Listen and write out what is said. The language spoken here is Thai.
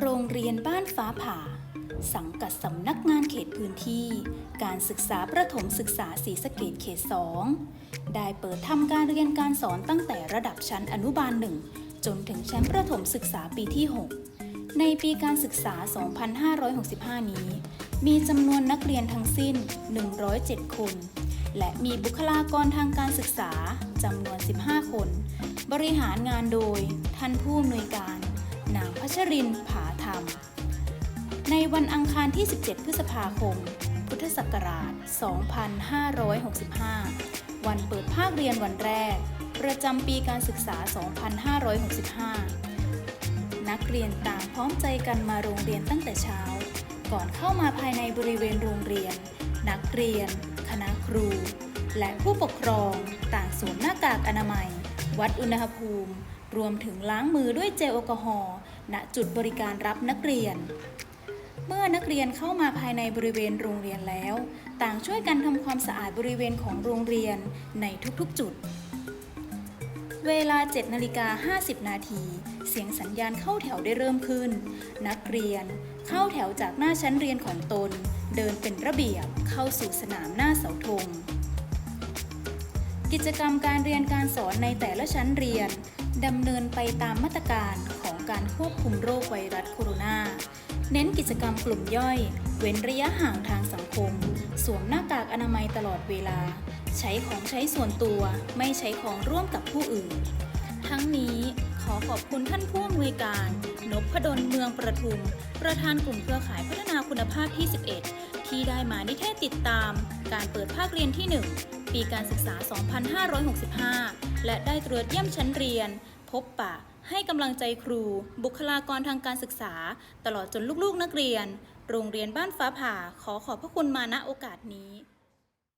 โรงเรียนบ้านฟ้าผ่า สังกัดสำนักงานเขตพื้นที่ การศึกษาประถมศึกษาศรีสะเกดเขต 2 ได้เปิดทำการเรียนการสอนตั้งแต่ระดับชั้นอนุบาล 1 จนถึงชั้นประถมศึกษาปีที่ 6 ในปีการศึกษา 2565 นี้ มีจำนวนนักเรียนทั้งสิ้น 107 คน และมีบุคลากรทางการศึกษาจำนวน 15 คน บริหารงานโดยท่านผู้อำนวยการ นางพัชรินผาธรรม ในวันอังคารที่ 17 พฤษภาคม พุทธศักราช 2565 วันเปิดภาคเรียนวันแรก ประจำปีการศึกษา 2565 นักเรียนต่างพร้อมใจกันมาโรงเรียนตั้งแต่เช้า ก่อนเข้ามาภายในบริเวณโรงเรียน นักเรียน คณะครู และผู้ปกครองต่างสวมหน้ากากอนามัย วัดอุณหภูมิ รวมถึงล้างมือด้วยเจลแอลกอฮอล์ณจุดบริการรับนักเรียน เมื่อนักเรียนเข้ามาภายในบริเวณโรงเรียนแล้ว ต่างช่วยกันทำความสะอาดบริเวณของโรงเรียนในทุกๆจุด เวลา 7นาฬิกา50 นาที เสียงสัญญาณเข้าแถวได้เริ่มขึ้น นักเรียนเข้าแถวจากหน้าชั้นเรียนของตน เดินเป็นระเบียบเข้าสู่สนามหน้าเสาธง กิจกรรมการเรียนการสอนในแต่ละชั้นเรียนดำเนินไปตามมาตรการของการควบคุมโรคไวรัสโคโรนาเน้นกิจกรรมกลุ่มย่อย เว้นระยะห่างทางสังคม สวมหน้ากากอนามัยตลอดเวลา ใช้ของใช้ส่วนตัว ไม่ใช้ของร่วมกับผู้อื่น ทั้งนี้ขอขอบคุณท่านผู้อำนวยการ นพดลเมืองประทุม ประธานกลุ่มเครือข่ายพัฒนาคุณภาพที่ 11 ที่ได้มานิเทศติดตาม การเปิดภาคเรียนที่ 1 ปีการศึกษา 2565 และได้ตรวจเยี่ยมชั้นเรียน พบปะ ให้กำลังใจครู บุคลากรทางการศึกษา ตลอดจนลูกๆนักเรียน โรงเรียนบ้านฟ้าผ่า ขอขอบพระคุณมาณโอกาสนี้